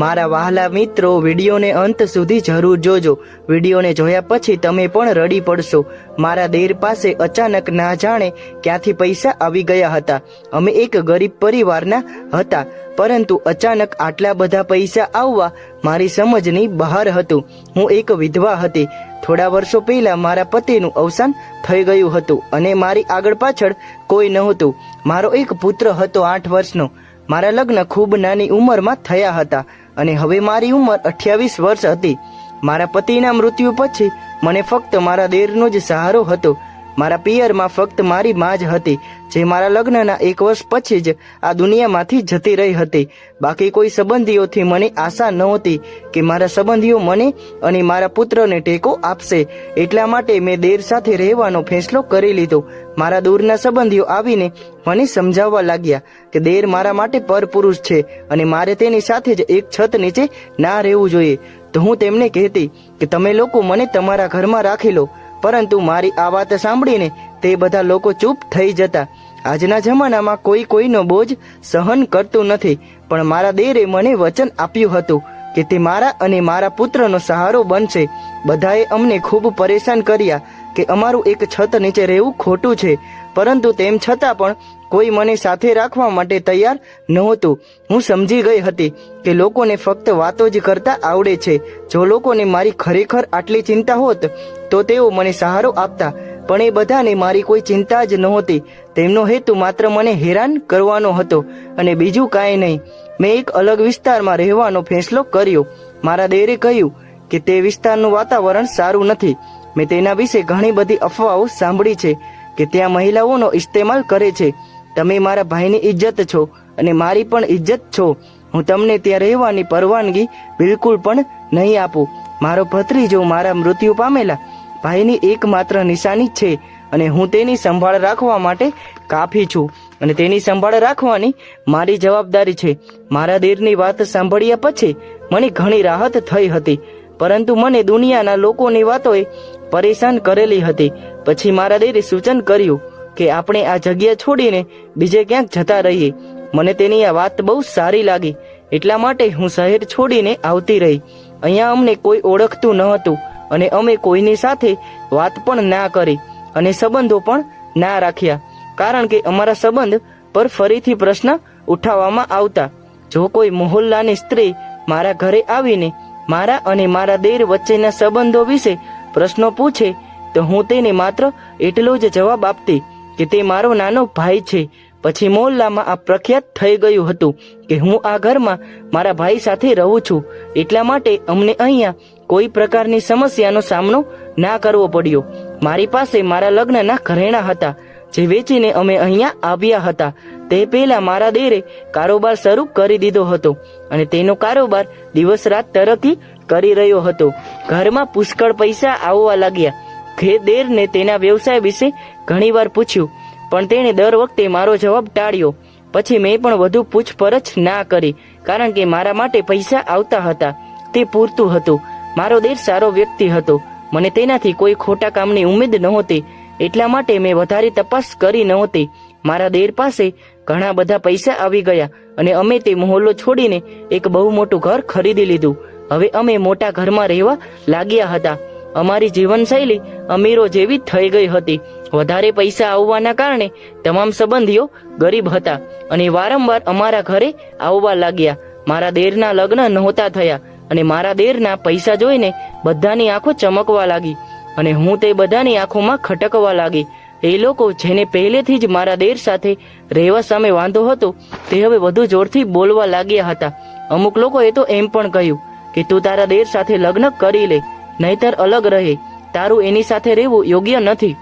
મારા વહાલા મિત્રો, વિડીયોને અંત સુધી જરૂર જોજો. વિડીયોને જોયા પછી તમે પણ રડી પડશો. મારા દેર પાસે અચાનક ના જાણે ક્યાંથી પૈસા આવી ગયા હતા. અમે એક ગરીબ પરિવારના હતા, પરંતુ અચાનક આટલા બધા પૈસા આવવા મારી સમજની બહાર હતું. હું એક વિધવા હતી. થોડા વર્ષો પહેલા મારા પતિનું અવસાન થઈ ગયું હતું અને મારી આગળ પાછળ કોઈ નહોતું. મારો એક પુત્ર હતો આઠ વર્ષનો. મારા લગ્ન ખૂબ નાની ઉંમરમાં થયા હતા. અને હવે મારી ઉંમર અઠ્યાવીસ વર્ષ હતી. મારા પતિના મૃત્યુ પછી મને ફક્ત મારા દેરનો જ સહારો હતો. મારા પિયરમાં ફક્ત મારી માં જ હતી, જે મારા લગ્નના એક વર્ષ પછી જ આ દુનિયામાંથી જતી રહી હતી. બાકી કોઈ સંબંધીઓથી મને આશા નહોતી કે મારા સંબંધીઓ મને અને મારા પુત્રને ટેકો આપશે. એટલા માટે મેં દેર સાથે રહેવાનો ફેંસલો કરી લીધો. મારા દૂરના સંબંધીઓ આવીને મને સમજાવવા લાગ્યા કે દેર મારા માટે પરપુરુષ છે અને મારે તેની સાથે જ એક છત નીચે ના રહેવું જોઈએ. તો હું તેમને કહેતી કે તમે લોકો મને તમારા ઘરમાં રાખી લો. પરંતુ મારી આ વાત સાંભળીને તે બધા લોકો ચૂપ થઈ જતા. આજના જમાનામાં કોઈ કોઈનો બોજ સહન કરતું નથી, પણ મારા દેરે મને વચન આપ્યું હતું કે તે મારા અને મારા પુત્રનો સહારો બનશે. બધાએ અમને ખૂબ પરેશાન કર્યા કે અમારું એક છત નીચે રહેવું ખોટું છે. પરંતુ તેમ છતાં પણ કોઈ મને સાથે રાખવા માટે તૈયાર નહોતું. હું સમજી ગઈ હતી કે લોકોને ફક્ત વાતો જ કરતા આવડે છે. જો લોકોને મારી ખરેખર આટલી ચિંતા હોત, તો તેઓ મને સહારો આપતા, પણ એ બધાને મારી કોઈ ચિંતા જ નહોતી. તેમનો હેતુ માત્ર મને હેરાન કરવાનો હતો અને બીજું કાંઈ નહીં. મેં એક અલગ વિસ્તારમાં રહેવાનો ફેંસલો કર્યો. મારા દેરે કહ્યું કે તે વિસ્તારનું વાતાવરણ સારું નથી. મેં તેના વિશે ઘણી બધી અફવાઓ સાંભળી છે. કે ત્યાં મહિલાઓનો ઇસ્તેમાલ કરે છે. તમે મારા ભાઈની ઇજ્જત છો અને મારી પણ ઇજ્જત છો. હું તમને ત્યાં રહેવાની પરવાનગી બિલકુલ પણ નહીં આપું. મારો ભત્રીજો મારા મૃત્યુ પામેલા, ભાઈની એકમાત્ર નિશાની છે અને હું તેની સંભાળ રાખવા માટે કાફી છું. અને તેની સંભાળ રાખવાની મારી જવાબદારી છે. મારા દેરની વાત સાંભળ્યા પછી મને ઘણી રાહત થઈ હતી. પરંતુ મને દુનિયાના લોકોની વાતોએ પરેશાન કરેલી હતી. પછી મારા દેરે સૂચન કર્યું કે આપણે આ જગ્યા છોડીને બીજે ક્યાંક જતા રહીએ. મને તેની આ વાત બહુ સારી લાગી. એટલા માટે હું શહેર છોડીને આવતી રહી. અહીંયા અમને કોઈ ઓળખતું ન હતું અને અમે કોઈની સાથે વાત પણ ના કરી અને સંબંધો પણ ના રાખ્યા. કારણ કે અમારા સંબંધ પર ફરીથી પ્રશ્ન ઉઠાવવામાં આવતા. જો કોઈ મોહલ્લાની સ્ત્રી મારા ઘરે આવીને મારા અને મારા દેર વચ્ચેના સંબંધો વિશે પ્રશ્નો પૂછે તો હું તેને માત્ર એટલો જ જવાબ આપતી કે તે મારો નાનો ભાઈ છે. પછી મોહલ્લામાં આ પ્રખ્યાત થઈ ગયું હતું કે હું આ ઘરમાં મારા ભાઈ સાથે રહું છું. એટલા માટે અમને અહીંયા કોઈ પ્રકારની સમસ્યાનો સામનો ના કરવો પડ્યો. મારી પાસે મારા લગ્નના ઘરેણા હતા, જે વેચીને અમે અહીંયા આવ્યા હતા. તે પહેલા મારા દેરે કારોબાર શરૂ કરી દીધો હતો અને તેનો કારોબાર દિવસ રાત તરકી કરી રહ્યો હતો. ઘરમાં પુષ્કળ પૈસા આવવા લાગ્યા. ખે દેરને તેના વ્યવસાય વિશે ઘણીવાર પૂછ્યું, પણ તેણે દર વખતે મારો જવાબ ટાળ્યો. પછી મેં પણ વધુ પૂછપરછ ના કરી, કારણ કે મારા માટે પૈસા આવતા હતા. તે પૂરતું હતું. મારો દેર સારો વ્યક્તિ હતો. મને તેનાથી કોઈ ખોટા કામની ઉમેદ નહોતી. એટલા માટે મેં વધારે તપાસ કરી નહોતી. મારા દેર પાસે ઘણા બધા પૈસા આવી ગયા અને અમે તે મોહલ્લો છોડીને એક બહુ મોટું ઘર ખરીદી લીધું. હવે અમે મોટા ઘરમાં રહેવા લાગ્યા હતા. અમારી જીવનશૈલી અમીરો જેવી થઈ ગઈ હતી. વધારે પૈસા આવવાના કારણે તમામ સંબંધીઓ ગરીબ હતા અને વારંવાર અમારા ઘરે આવવા લાગ્યા. મારા દેરના લગ્ન નહોતા થયા અને મારા દેરના પૈસા જોઈને બધાની આંખો ચમકવા લાગી અને હું તે બધાની આંખોમાં ખટકવા લાગી. એ લોકો જેને પહેલેથી જ મારા દેર સાથે રહેવા સામે વાંધો હતો તે હવે વધુ જોરથી બોલવા લાગ્યા હતા. અમુક લોકોએ તો એમ પણ કહ્યું કે તું તારા દેર સાથે લગ્ન કરી લે. નહીતર અલગ રહે. તારું એની સાથે રહેવું યોગ્ય નથી.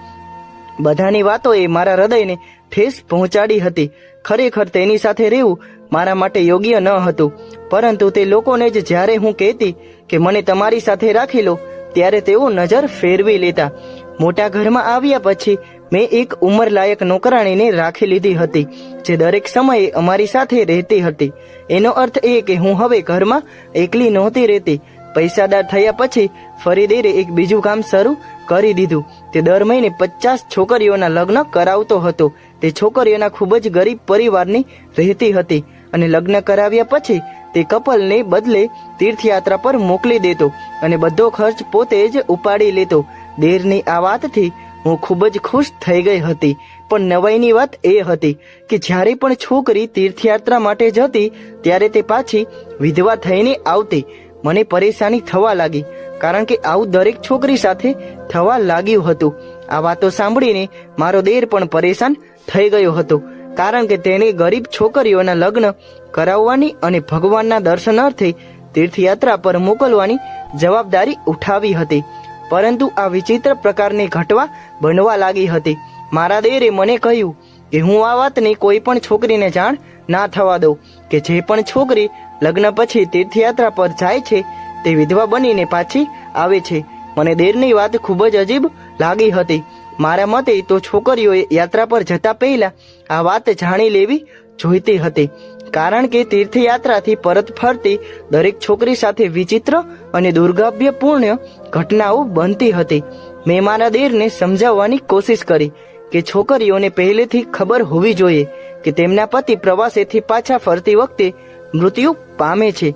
બધાની વાતોએ મારા હૃદયને ઠેસ પહોંચાડી હતી. ખરેખર તેની સાથે રહેવું મારા માટે યોગ્ય ન હતું. પરંતુ તે લોકોને જ જ્યારે હું કહેતી કે મને તમારી સાથે રાખી લો, ત્યારે તેઓ નજર ફેરવી લેતા. મોટા ઘરમાં આવ્યા પછી મેં એક ઉંમરલાયક નોકરાણીને રાખી લીધી હતી, જે દરેક સમયે અમારી સાથે રહેતી હતી. એનો અર્થ એ કે હું હવે ઘરમાં એકલી નહોતી રહેતી. પૈસાદાર થયા પછી ફરી દેરે એક બીજું કામ શરૂ કરી દીધું. તે દર મહિને પચાસ છોકરીઓના લગ્ન કરાવતો હતો. તે છોકરીઓના ખૂબ જ ગરીબ પરિવારની રહેતી હતી અને લગ્ન કરાવ્યા પછી તે કપલને બદલે તીર્થયાત્રા પર મોકલી દેતો અને બધો ખર્ચ પોતે જ ઉપાડી લેતો. દેરની આ વાતથી હું ખૂબ જ ખુશ થઈ ગઈ હતી. પણ નવાઈની વાત એ હતી કે જ્યારે પણ છોકરી તીર્થયાત્રા માટે જતી, ત્યારે તે પાછી વિધવા થઈને આવતી. મને પરેશાની થવા લાગી, કારણ કે આવું દરેક છોકરી સાથે થવા લાગ્યું હતું. આ વાતો સાંભળીને મારો દેર પણ પરેશાન થઈ ગયો હતો, કારણ કે તેણે ગરીબ છોકરીઓના લગ્ન કરાવવાની અને ભગવાનના દર્શનાર્થે તીર્થયાત્રા પર મોકલવાની જવાબદારી ઉઠાવી હતી. પરંતુ આ વિચિત્ર પ્રકારની ઘટવા બનવા લાગી હતી. મારા દેરે મને કહ્યું કે હું આ વાતની કોઈ પણ છોકરીને જાણ ના થવા દઉં, કે જે પણ છોકરી લગ્ન પછી તીર્થયાત્રા પર જાય છે તે વિધવા બનીને પાછી આવે છે. મને દેરની વાત ખૂબ જ અજીબ લાગી હતી. મારા મતે તો છોકરીઓએ યાત્રા પર જતા પહેલા આ વાત જાણી લેવી જોઈતી હતી. કારણ કે તીર્થયાત્રાથી પરત ફરતી દરેક છોકરી સાથે વિચિત્ર અને દુર્ગાભ્યપૂર્ણ ઘટનાઓ બનતી હતી. મેં મારા દેરને સમજાવવાની કોશિશ કરી કે છોકરીઓને પહેલેથી ખબર હોવી જોઈએ કે તેમના પતિ પ્રવાસેથી પાછા ફરતી વખતે મૃત્યુ પામે છે.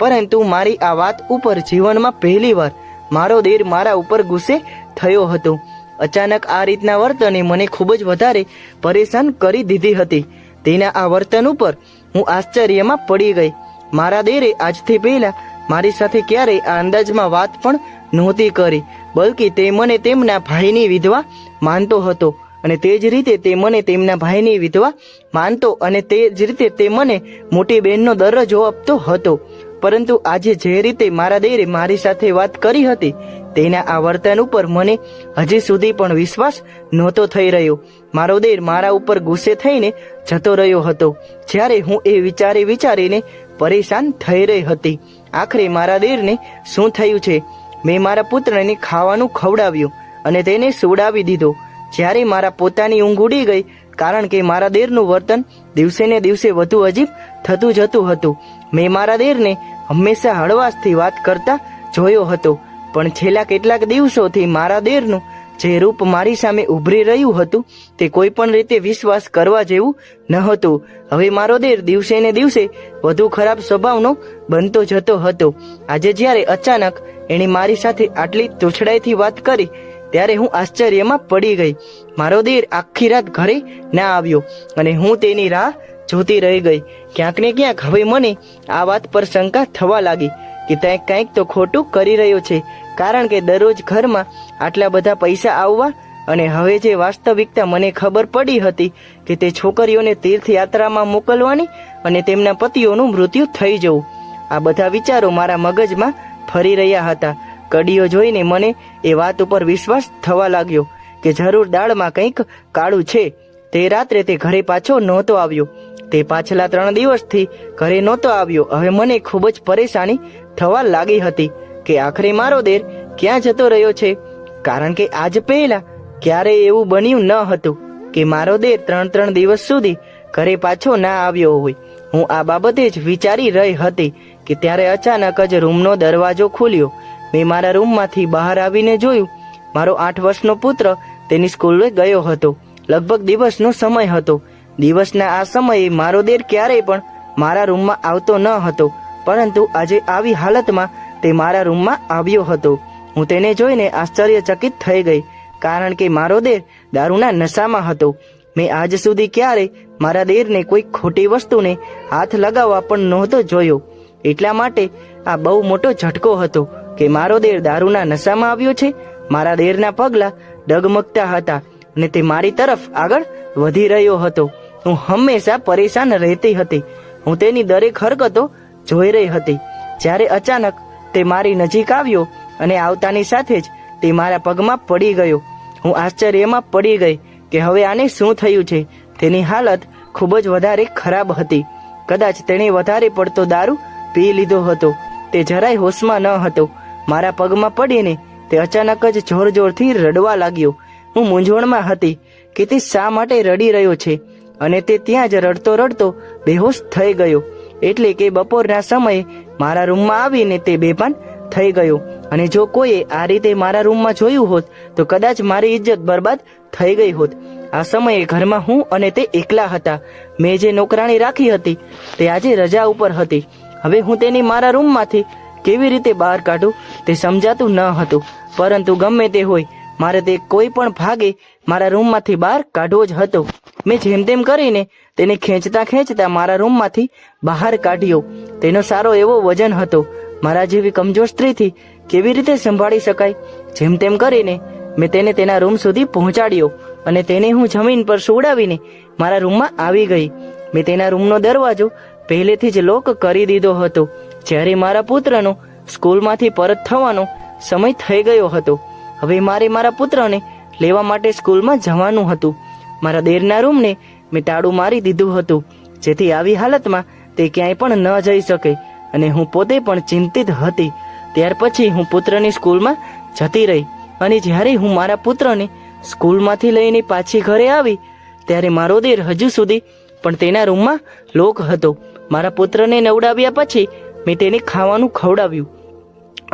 પરંતુ મારી આ વાત ઉપર જીવનમાં પહેલીવાર મારો દેર મારા ઉપર ગુસ્સે થયો હતો. અચાનક આ રીતના વર્તને મને ખૂબ જ વધારે પરેશાન કરી દીધી હતી. તેના આ વર્તન ઉપર હું આશ્ચર્યમાં પડી ગઈ. મારા દેરે આજથી પહેલા મારી સાથે ક્યારેય આ અંદાજમાં વાત પણ નહોતી કરી, બલકી તે મને તેમના ભાઈની વિધવા માનતો હતો. અને તે જ રીતે તે મને તેમના ભાઈની વિધવા માનતો અને તે જ રીતે તે મને મોટી બહેનનો દરજ્જો આપતો હતો. પરંતુ આજે જે રીતે મારા દેરે મારી સાથે વાત કરી હતી, તેના આ વર્તન ઉપર મને હજી સુધી પણ વિશ્વાસ નહોતો થઈ રહ્યો. મારો દેર મારા ઉપર ગુસ્સે થઈને જતો રહ્યો હતો, જ્યારે હું એ વિચારી વિચારીને પરેશાન થઈ રહી હતી. આખરે મારા દેરને શું થયું છે? મેં મારા પુત્રને ખાવાનું ખવડાવ્યું અને તેને સુવડાવી દીધો. જ્યારે મારા પોતાની ઊંઘ ઉડી ગઈ, કારણ કે મારા દેરનું વર્તન દિવસે ને દિવસે વધુ અજીબ થતું જતું હતું. મેં મારા દેરને હંમેશા હળવાશથી વાત કરતા જોયો હતો, પણ છેલ્લા કેટલાક દિવસોથી મારા દેરનું જે રૂપ મારી સામે ઉભરી રહ્યું હતું, તે કોઈ પણ રીતે વિશ્વાસ કરવા જેવું ન હતું. હવે મારો દેર દિવસે ને દિવસે વધુ ખરાબ સ્વભાવનો બનતો જતો હતો. આજે જ્યારે અચાનક એણે મારી સાથે આટલી તોછડાઈથી વાત કરી ત્યારે હું આશ્ચર્યમાં પડી ગઈ. મારો દીર આખી રાત ઘરે ના આવ્યો અને હું તેની રાહ જોતી રહી ગઈ. ક્યાંક ને ક્યાંક હવે મને આ વાત પર શંકા થવા લાગી કે તે કંઈક તો ખોટું કરી રહ્યો છે, કારણ કે દરરોજ ઘરમાં આટલા બધા પૈસા આવવા અને હવે જે વાસ્તવિકતા મને ખબર પડી હતી કે તે છોકરીઓને તીર્થયાત્રામાં મોકલવાની અને તેમના પતિઓનું મૃત્યુ થઈ જવું. આ બધા વિચારો મારા મગજમાં ફરી રહ્યા હતા. કડીઓ જોઈને મને એ વાત ઉપર વિશ્વાસ થવા લાગ્યો કે જરૂર દાળમાં કંઈક કાળું છે. તે રાત્રે તે ઘરે પાછો નહોતો આવ્યો. તે પાછલા ત્રણ દિવસથી ઘરે નહોતો આવ્યો. હવે મને ખૂબ જ પરેશાની થવા લાગી હતી કે આખરે મારો દેર ક્યાં જતો રહ્યો છે? કારણ કે આજ પહેલા ક્યારેય એવું બન્યું ન હતું કે મારો દેર ત્રણ ત્રણ દિવસ સુધી ઘરે પાછો ના આવ્યો હોય. હું આ બાબતે જ વિચારી રહી હતી કે ત્યારે અચાનક જ રૂમનો દરવાજો ખુલ્યો મેં મારા રૂમમાંથી બહાર આવીને જોયું. મારો આઠ વર્ષનો પુત્ર તેની સ્કૂલે ગયો હતો. લગભગ દિવસનો સમય હતો. દિવસના આ સમયે મારો દેર ક્યારેય પણ મારા રૂમમાં આવતો ન હતો. પરંતુ આજે આવી હાલતમાં તે મારા રૂમમાં આવ્યો હતો. હું તેને જોઈને આશ્ચર્યચકિત થઈ ગઈ, કારણ કે મારો દેર દારૂના નશામાં હતો. મેં આજ સુધી ક્યારેય મારા દેરને કોઈ ખોટી વસ્તુને હાથ લગાવવા પણ નહોતો જોયો. એટલા માટે આ બહુ મોટો ઝટકો હતો. કે મારો દેર દારૂના નશામાં આવ્યો છે, મારા દેરના પગલા ડગમગતા હતા અને તે મારી તરફ આગળ વધી રહ્યો હતો. હું હંમેશા પરેશાન રહેતી હતી. હું તેની દરેક હરકતો જોઈ રહી હતી. જ્યારે અચાનક તે મારી નજીક આવ્યો અને આવતાની સાથે જ તે મારા પગમાં પડી ગયો. હું આશ્ચર્યમાં પડી ગઈ કે હવે આને શું થયું છે? તેની હાલત ખૂબ જ વધારે ખરાબ હતી. કદાચ તેણે વધારે પડતો દારૂ પી લીધો હતો. તે જરાય હોશમાં ન હતો. મારા પગમાં પડીને તે અચાનક જ જોર જોરથી રડવા લાગ્યો. હું મૂંઝવણમાં હતી કે તે શા માટે રડી રહ્યો છે અને તે ત્યાં જ રડતો રડતો બેહોશ થઈ ગયો. એટલે કે બપોરના સમયે મારા રૂમમાં આવીને તે બેભાન થઈ ગયો. અને જો કોઈએ આ રીતે મારા રૂમમાં જોયું હોત, તો કદાચ મારી ઇજ્જત બરબાદ થઈ ગઈ હોત. આ સમયે ઘરમાં હું અને તે એકલા હતા. મેં જે નોકરાણી રાખી હતી, તે આજે રજા ઉપર હતી. હવે હું તેની મારા રૂમમાંથી કેવી રીતે બહાર કાઢું તે સમજાતું ન હતું. પરંતુ ગમે તે હોય, મારે તે કોઈ પણ ભાગે મારા રૂમમાંથી બહાર કાઢવો જ હતો. મેં જેમ તેમ કરીને તેને ખેંચતા ખેંચતા મારા રૂમમાંથી બહાર કાઢ્યો. તેનો સારો એવો વજન હતો. મારા જેવી કમજોર સ્ત્રીથી કેવી રીતે સંભાળી શકાય? જેમ તેમ કરીને મેં તેને તેના રૂમ સુધી પહોંચાડ્યો અને તેને હું જમીન પર સુવડાવીને મારા રૂમમાં આવી ગઈ. મેં તેના રૂમનો દરવાજો પહેલેથી જ લોક કરી દીધો હતો. જ્યારે મારા પુત્રનો સ્કૂલમાંથી પરત થવાનો સમય થઈ ગયો હતો, હવે મારે મારા પુત્રને લેવા માટે સ્કૂલમાં જવાનું હતું. મારા દેરના રૂમને મેં તાળું મારી દીધું હતું. જેથી આવી હાલતમાં તે ક્યાંય પણ ન જઈ શકે અને હું પોતે પણ ચિંતિત હતી. ત્યાર પછી હું પુત્રની સ્કૂલમાં જતી રહી અને જ્યારે હું મારા પુત્રને સ્કૂલમાંથી લઈને પાછી ઘરે આવી, ત્યારે મારો દેર હજુ સુધી પણ તેના રૂમમાં લોક હતો. મારા પુત્રને નવડાવ્યા પછી મેં તેને ખાવાનું ખવડાવ્યું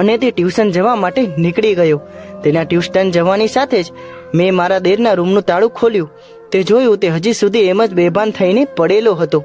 અને તે ટ્યુશન જવા માટે નીકળી ગયો. તેના ટ્યુશન જવાની સાથે જ મેં મારા દેરના રૂમનું તાળું ખોલ્યું. તે જોયું તે હજી સુધી એમ જ બેભાન થઈને પડેલો હતો.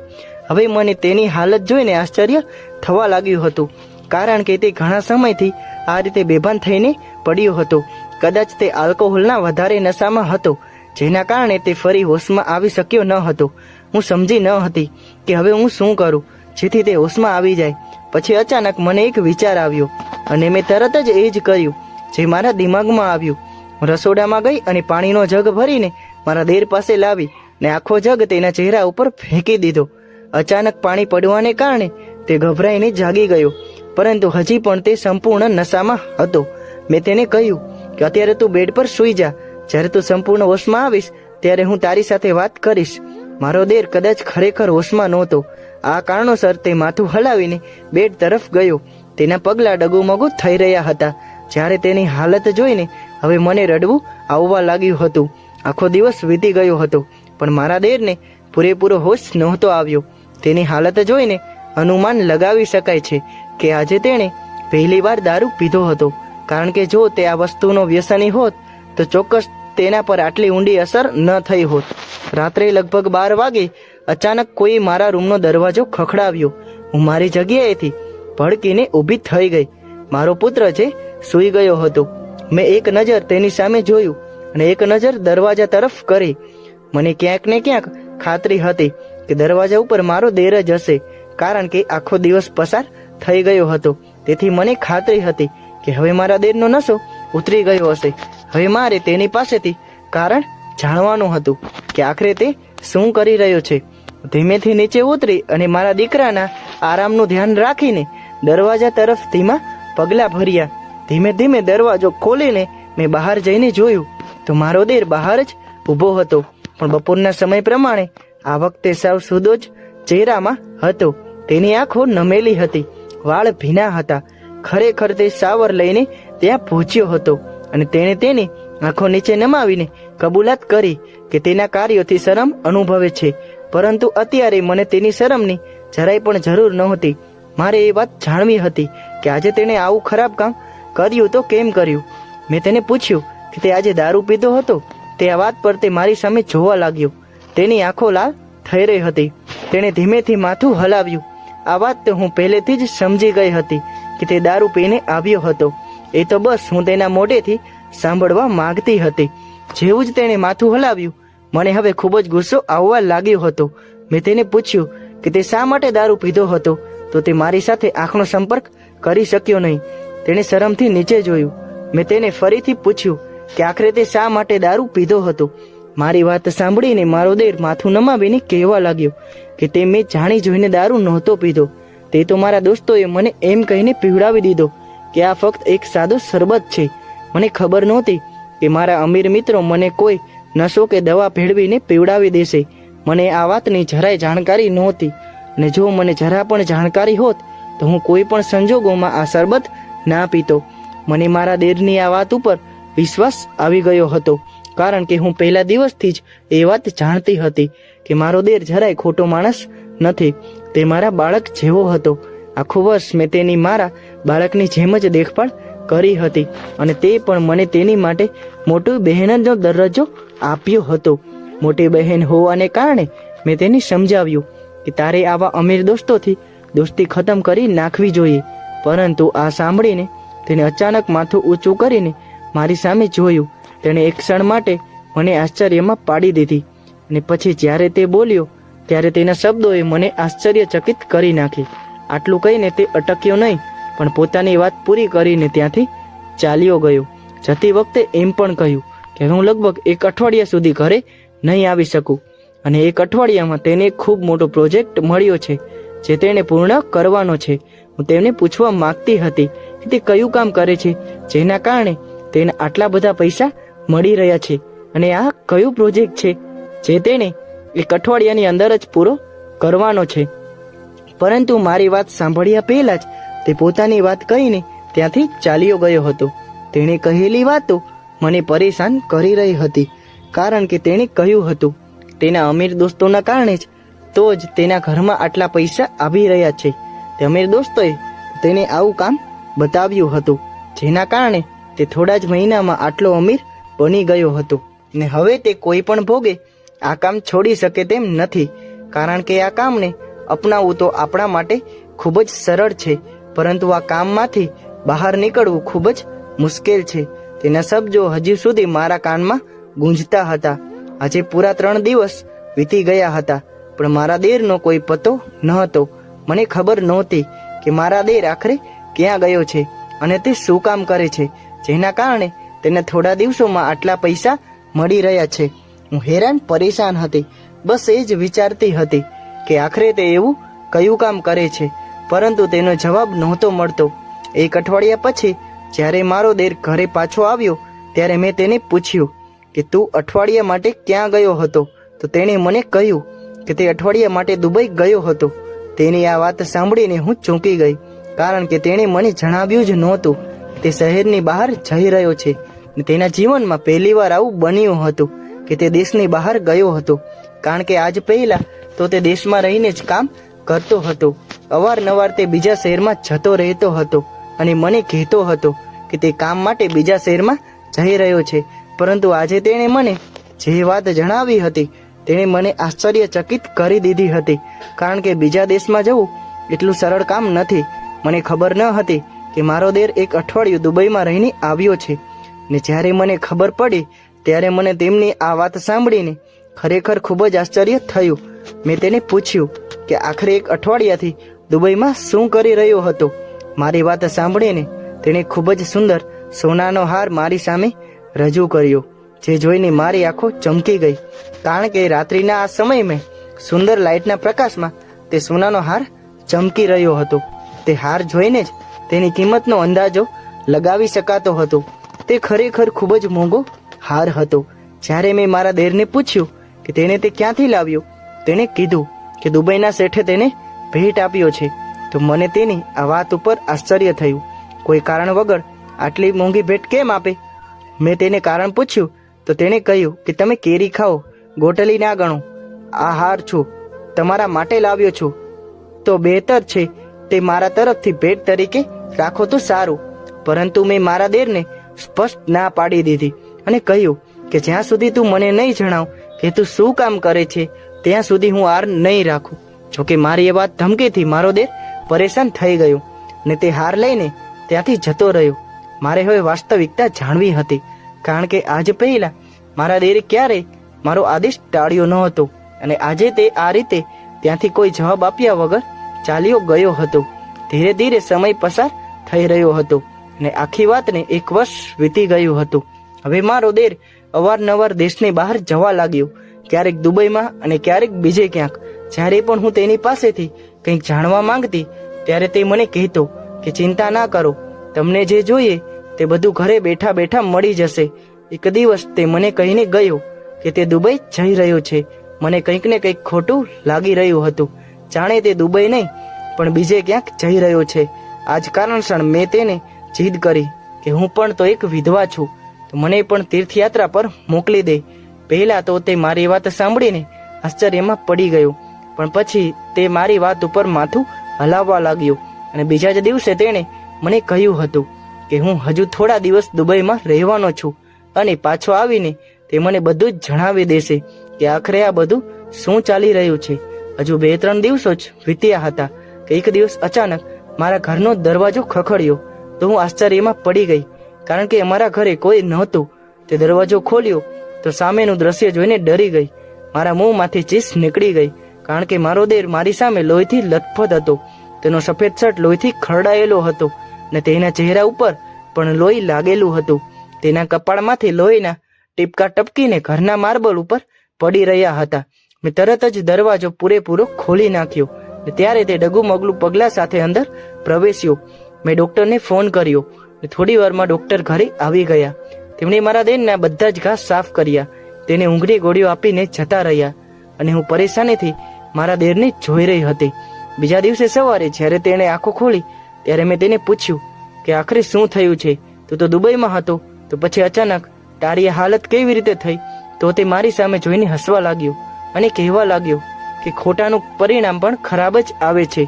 હવે મને તેની હાલત જોઈને આશ્ચર્ય થવા લાગ્યું હતું, કારણ કે તે ઘણા સમયથી આ રીતે બેભાન થઈને પડ્યો હતો. કદાચ તે આલ્કોહોલના વધારે નશામાં હતો, જેના કારણે તે ફરી હોશમાં આવી શક્યો ન હતો. હું સમજી ન હતી કે હવે હું શું કરું, જેથી તે હોશમાં આવી જાય. પછી અચાનક મને એક વિચાર આવ્યો અને મેં તરત જ એ જ કર્યું, જે મારા દિમાગમાં આવ્યું. રસોડામાં ગઈ અને પાણીનો જગ ભરીને મારા દેર પાસે લાવી ને આખો જગ તેના ચહેરા ઉપર ફેંકી દીધો. અચાનક પાણી પડવાને કારણે તે ગભરાઈને જાગી ગયો, પરંતુ હજી પણ તે સંપૂર્ણ નશામાં હતો. મેં તેને કહ્યું કે અત્યારે તું બેડ પર સૂઈ જા. જ્યારે તું સંપૂર્ણ હોશમાં આવીશ, ત્યારે હું તારી સાથે વાત કરીશ. મારો દેર કદાચ ખરેખર હોશમાં નહોતો. આ કારણોસર તે માથું હલાવીને બેડ તરફ ગયો. તેના પગલાં ડગુમગુ થઈ રહ્યા હતા. જ્યારે તેની હાલત જોઈને હવે મને રડવું આવવા લાગ્યું હતું. આખો દિવસ વીતી ગયો હતો, પણ મારા દેરને પૂરેપૂરો હોશ નહોતો આવ્યો. તેની હાલત જોઈને અનુમાન લગાવી શકાય છે કે આજે તેણે પહેલી વાર દારૂ પીધો હતો. કારણ કે જો તે આ વસ્તુનો વ્યસની હોત, તો ચોક્કસ તેના પર આટલી ઊંડી અસર ન થઈ હોત. રાત્રે લગભગ બાર વાગે અચાનક કોઈ મારા રૂમનો દરવાજો ખખડાવ્યો. હું મારી જગ્યાએથી ભડકીને ઊભી થઈ ગઈ. મારો પુત્ર છે, સૂઈ ગયો હતો. મેં એક નજર તેની સામે જોયું અને એક નજર દરવાજા તરફ કરી. મને ક્યાંક ને ક્યાંક ખાતરી હતી કે દરવાજા ઉપર મારો દેર જ હશે, કારણ કે આખો દિવસ પસાર થઈ ગયો હતો. તેથી મને ખાતરી હતી કે હવે મારા દેરનો નશો ઉતરી ગયો હશે. હવે મારે તેની પાસેથી કારણ જાણવાનું હતું કે આખરે તે શું કરી રહ્યો છે. ધીમેથી નીચે ઉતરી અને મારા દીકરાના આરામનું ધ્યાન રાખીને દરવાજા તરફ ધીમા પગલાં ભર્યા. ધીમે ધીમે દરવાજો ખોલીને મેં બહાર જઈને જોયું તો મારો દેર બહાર જ ઊભો હતો. પણ બપોરના સમય પ્રમાણે આ વખતે સાવ સુદો જ ચહેરામાં હતો. તેની આંખો નમેલી હતી. વાળ ભીના હતા. ખરેખર તે સાવર લઈને ત્યાં પહોંચ્યો હતો અને તેણે તેની આંખો નીચે નમાવીને કબૂલાત કરી કે તેના કાર્યોથી શરમ અનુભવે છે. પરંતુ અત્યારે મને તેની શરમની જરાય પણ જરૂર નહોતી. મારે એ વાત જાણવી હતી કે આજે તેણે આવું ખરાબ કામ કર્યું તો કેમ કર્યું? મેં તેને પૂછ્યું કે તે આજે દારૂ પીધો હતો? તે આ વાત પર તે મારી સામે જોવા લાગ્યો. તેની આંખો લાલ થઈ રહી હતી. તેણે ધીમેથી માથું હલાવ્યું. આ વાત તો હું પહેલેથી જ સમજી ગઈ હતી કે તે દારૂ પીને આવ્યો હતો. એ તો બસ હું તેના મોઢેથી સાંભળવા માંગતી હતી. જેવું જ તેણે માથું હલાવ્યું મને હવે ખૂબ જ ગુસ્સો આવવા લાગ્યો હતો. મેં તેને પૂછ્યું કે તે શા માટે દારૂ પીધો હતો? તો તે મારી સાથે આંખનો સંપર્ક કરી શક્યો નહીં. તેણે શરમથી નીચે જોયું. મેં તેને ફરીથી પૂછ્યું કે આખરે તે શા માટે દારૂ પીધો હતો? મારી વાત સાંભળીને મારો દેર માથું નમાવીને કહેવા લાગ્યો કે તે મેં જાણી જોઈને દારૂ નહોતો પીધો. તે તો મારા દોસ્તોએ મને એમ કહીને પીવડાવી દીધો કે આ ફક્ત એક સાદો શરબત છે. મને ખબર નહોતી કે મારા અમીર મિત્રો મને કોઈ નશો કે દવા ભેળવીને પીવડાવી દેશે. મને આ વાતની જરાય જાણકારી નહોતી. અને જો મને જરા પણ જાણકારી હોત, તો હું કોઈ પણ સંજોગોમાં આ શરબત ના પીતો. મને મારા દેરની આ વાત ઉપર વિશ્વાસ આવી ગયો હતો, કારણ કે હું પહેલા દિવસથી જ એ વાત જાણતી હતી કે મારો દેર જરાય ખોટો માણસ નથી. તે મારા બાળક જેવો હતો. આખું વર્ષ મેં તેની મારા બાળકની જેમ જ દેખભાળ કરી હતી અને તે પણ મને તેની માટે મોટું બહેનનો દરજ્જો આપ્યો હતો. મોટી બહેન હોવાને કારણે મેં તેને સમજાવ્યું કે તારે આવા અમીર દોસ્તોથી દોસ્તી ખતમ કરી નાખવી જોઈએ. પરંતુ આ સાંભળીને તેને અચાનક માથું ઊંચું કરીને મારી સામે જોયું. તેણે એક ક્ષણ માટે મને આશ્ચર્યમાં પાડી દીધી અને પછી જ્યારે તે બોલ્યો, ત્યારે તેના શબ્દોએ મને આશ્ચર્યચકિત કરી નાખી. આટલું કહીને તે અટક્યો નહીં, પણ પોતાની વાત પૂરી કરીને ત્યાંથી ચાલ્યો ગયો. જતી વખતે એમ પણ કહ્યું કે હું લગભગ એક અઠવાડિયા સુધી ઘરે નહીં આવી શકું. અને એક અઠવાડિયામાં તેને ખૂબ મોટો પ્રોજેક્ટ મળ્યો છે, જે તેણે પૂર્ણ કરવાનો છે. હું તેમને પૂછવા માંગતી હતી કે તે કયું કામ કરે છે, જેના કારણે તેને આટલા બધા પૈસા મળી રહ્યા છે. અને આ કયું પ્રોજેક્ટ છે, જે તેણે એક અઠવાડિયાની અંદર જ પૂરો કરવાનો છે. પરંતુ મારી વાત સાંભળ્યા પહેલા જ તે પોતાની વાત કહીને ત્યાંથી ચાલ્યો ગયો હતો. તેણે કહેલી વાતો મને પરેશાન કરી રહી હતી, કારણ કે તેણે કહ્યું હતું, તેના અમીર દોસ્તોના કારણે જ તો જ તેના ઘરમાં આટલા પૈસા આવી રહ્યા છે. તે અમીર દોસ્તોએ તેને આવું કામ બતાવ્યું હતું, જેના કારણે તે થોડા જ મહિનામાં આટલો અમીર બની ગયો હતો. ને હવે તે કોઈ પણ ભોગે આ કામ છોડી શકે તેમ નથી, કારણ કે આ કામને અપનાવવું તો આપણા માટે ખૂબ જ સરળ છે, પરંતુ આ કામમાંથી બહાર નીકળવું ખૂબ જ મુશ્કેલ છે. તેના શબ્દો હજી સુધી મારા કાનમાં ગુંજતા હતા. આજે પૂરા ત્રણ દિવસ વીતી ગયા હતા, પણ મારા દેરનો કોઈ પતો ન હતો મને ખબર નહોતી કે મારા દેર આખરે ક્યાં ગયો છે અને તે શું કામ કરે છે, જેના કારણે તેને થોડા દિવસોમાં આટલા પૈસા મળી રહ્યા છે. હું હેરાન પરેશાન હતી, બસ એ જ વિચારતી હતી કે આખરે તે એવું કયું કામ કરે છે, પરંતુ તેનો જવાબ નહોતો મળતો. એક અઠવાડિયા પછી જ્યારે મારો દેર ઘરે પાછો આવ્યો, ત્યારે મેં તેને પૂછ્યું કે તું અઠવાડિયા માટે ક્યાં ગયો હતો? તો તેણે મને કહ્યું કે તે અઠવાડિયા માટે દુબઈ ગયો હતો. તેની આ વાત સાંભળીને હું ચોંકી ગઈ, કારણ કે તેણે મને જણાવ્યું જ નહોતું. તે શહેરની બહાર જઈ રહ્યો છે તેના જીવનમાં પહેલીવાર આવું બન્યું હતું કે તે દેશની બહાર ગયો હતો. કારણ કે આજ પહેલા તો તે દેશમાં રહીને જ કામ કરતો હતો. અવારનવાર તે બીજા શહેરમાં જતો રહેતો હતો. અને મને કહેતો હતો કે તે કામ માટે બીજા શહેરમાં જઈ રહ્યો છે. પરંતુ આજે તેણે મને જે વાત જણાવી હતી, તેણે મને આશ્ચર્યચકિત કરી દીધી હતી. કારણ કે બીજા દેશમાં જવું એટલું સરળ કામ નથી. મને ખબર ન હતી કે મારો દેર એક અઠવાડિયું દુબઈમાં રહીને આવ્યો છે. ને જ્યારે મને ખબર પડી, ત્યારે મને તેમની આ વાત સાંભળીને ખરેખર ખૂબ જ આશ્ચર્ય થયું. મેં તેને પૂછ્યું કે આખરે એક અઠવાડિયાથી દુબઈમાં શું કરી રહ્યો હતો? મારી વાત સાંભળીને તેણે ખૂબ જ સુંદર સોનાનો હાર મારી સામે રજૂ કર્યો, જે જોઈને મારી આંખો ચમકી ગઈ. કારણ કે રાત્રિના આ સમયમાં સુંદર લાઇટના પ્રકાશમાં તે સોનાનો હાર ચમકી રહ્યો હતો. તે હાર જોઈને જ તેની કિંમતનો અંદાજો લગાવી શકાતો હતો. તે ખરેખર ખૂબ જ મોંઘો હાર હતો. જ્યારે મેં મારા દેરને પૂછ્યું કે તેણે તે ક્યાંથી લાવ્યો, તેણે કીધું કે દુબઈના શેઠે તેને ભેટ આપ્યો છે. તો મને તેની આ વાત ઉપર આશ્ચર્ય થયું. કોઈ કારણ વગર આટલી મોંઘી ભેટ કેમ આપે? મેં તેને કારણ પૂછ્યું, તો તેણે કહ્યું કે તમે કેરી ખાઓ ગોટલી ના ગણો. આ હાર છું, તમારા માટે લાવ્યો છું. તો બહેતર છે, તે મારા તરફથી ભેટ તરીકે રાખો તો સારું. પરંતુ મેં મારા દેરને સ્પષ્ટ ના પાડી દીધી અને કહ્યું કે જ્યાં સુધી તું મને નહીં જણાવ કે તું શું કામ કરે છે, ત્યાં સુધી હું હાર નહીં રાખું. જોકે મારી એ વાત ધમકીથી મારો દેર પરેશાન થઈ ગયો ને તે હાર લઈને ત્યાંથી જતો રહ્યો. મારે હવે વાસ્તવિકતા જાણવી હતી, કારણ કે આજ પહેલા મારા દેરે ક્યારેય મારો આદેશ ટાળ્યો ન હતો અને આજે તે આ રીતે ત્યાંથી કોઈ જવાબ આપ્યા વગર ચાલ્યો ગયો હતો. ધીરે ધીરે સમય પસાર થઈ રહ્યો હતો અને આખી વાતને એક વર્ષ વીતી ગયું હતું. હવે મારો દેર અવારનવાર દેશની બહાર જવા લાગ્યો, ક્યારેક દુબઈમાં અને ક્યારેક બીજે ક્યાંક. જ્યારે પણ હું તેની પાસેથી કંઈક જાણવા માંગતી, ત્યારે તે મને કહેતો કે ચિંતા ના કરો, તમને જે જોઈએ તે બધું ઘરે બેઠા બેઠા મળી જશે. એક દિવસ તે મને કહીને ગયો કે તે દુબઈ જઈ રહ્યો છે. મને કંઈક ને કંઈક ખોટું લાગી રહ્યું હતું. જાણે તે દુબઈ નહીં, પણ બીજે ક્યાંક જઈ રહ્યો છે. આજ કારણસર મેં તેને જીદ કરી કે હું પણ તો એક વિધવા છું. તો મને પણ તીર્થયાત્રા પર મોકલી દે. પહેલા તો તે મારી વાત સાંભળીને આશ્ચર્યમાં પડી ગયો. પણ પછી તે મારી વાત ઉપર માથું હલાવવા લાગ્યો અને બીજા જ દિવસે તેણે મને કહ્યું હતું કે હું હજુ થોડા દિવસ દુબઈમાં રહેવાનો છું અને પાછો આવીને તે મને બધું જ જણાવી દેશે કે આખરે આ બધું શું ચાલી રહ્યું છે. હજુ બે ત્રણ દિવસો જ વીત્યા હતા કે એક દિવસ અચાનક મારા ઘરનો દરવાજો ખખડ્યો તો હું આશ્ચર્યમાં પડી ગઈ કારણ કે અમારા ઘરે કોઈ નહોતું. તે દરવાજો ખોલ્યો તો સામેનું દ્રશ્ય જોઈને ડરી ગઈ. મારા મોંમાંથી ચીસ નીકળી ગઈ કારણ કે મારો દેર મારી સામે લોહીથી લથપથ હતો. તેનો સફેદ શર્ટ લોહીથી ખરડાયેલો હતો ને તેના ચહેરા ઉપર પણ લોહી લાગેલું હતું. તેના કપાળમાંથી લોહીના ટીપકા ટપકીને ઘરના માર્બલ ઉપર પડી રહ્યા હતા. મેં તરત જ દરવાજો પૂરેપૂરો ખોલી નાખ્યો ને ત્યારે તે ડગુમગલું પગલા સાથે અંદર પ્રવેશ્યો. મેં ડોક્ટરને ફોન કર્યો ને થોડી વારમાં ડોક્ટર ઘરે આવી ગયા. તેમણે મારા દેનના બધા જ ઘાસ સાફ કર્યા. તેને ઊંઘની ગોળીઓ આપીને જતા રહ્યા અને હું પરેશાનીથી મારા દેરને જોઈ રહી હતી. બીજા દિવસે સવારે જ્યારે તેણે આંખો ખોલી, ત્યારે મેં તેને પૂછ્યું કે આખરે શું થયું છે? તું તો દુબઈમાં હતો, તો પછી અચાનક તારી હાલત કેવી રીતે થઈ? તો તે મારી સામે જોઈને હસવા લાગ્યો અને કહેવા લાગ્યો કે ખોટાનું પરિણામ પણ ખરાબ જ આવે છે.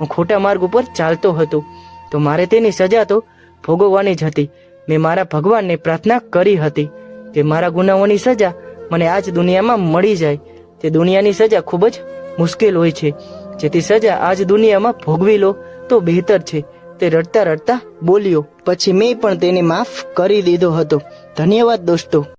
હું ખોટા માર્ગ ઉપર ચાલતો હતો. તો મારે તેની સજા તો ભોગવવાની જ હતી. મેં મારા ભગવાનને પ્રાર્થના કરી હતી કે મારા ગુનાઓની સજા મને આજ દુનિયામાં મળી જાય. તે દુનિયાની સજા ખૂબ જ મુશ્કેલ હોય છે. જેથી સજા આજ દુનિયામાં ભોગવી લો તો બહેતર છે. તે રડતા રડતા બોલ્યો, પછી મેં પણ તેને માફ કરી દીધો હતો. ધન્યવાદ દોસ્તો.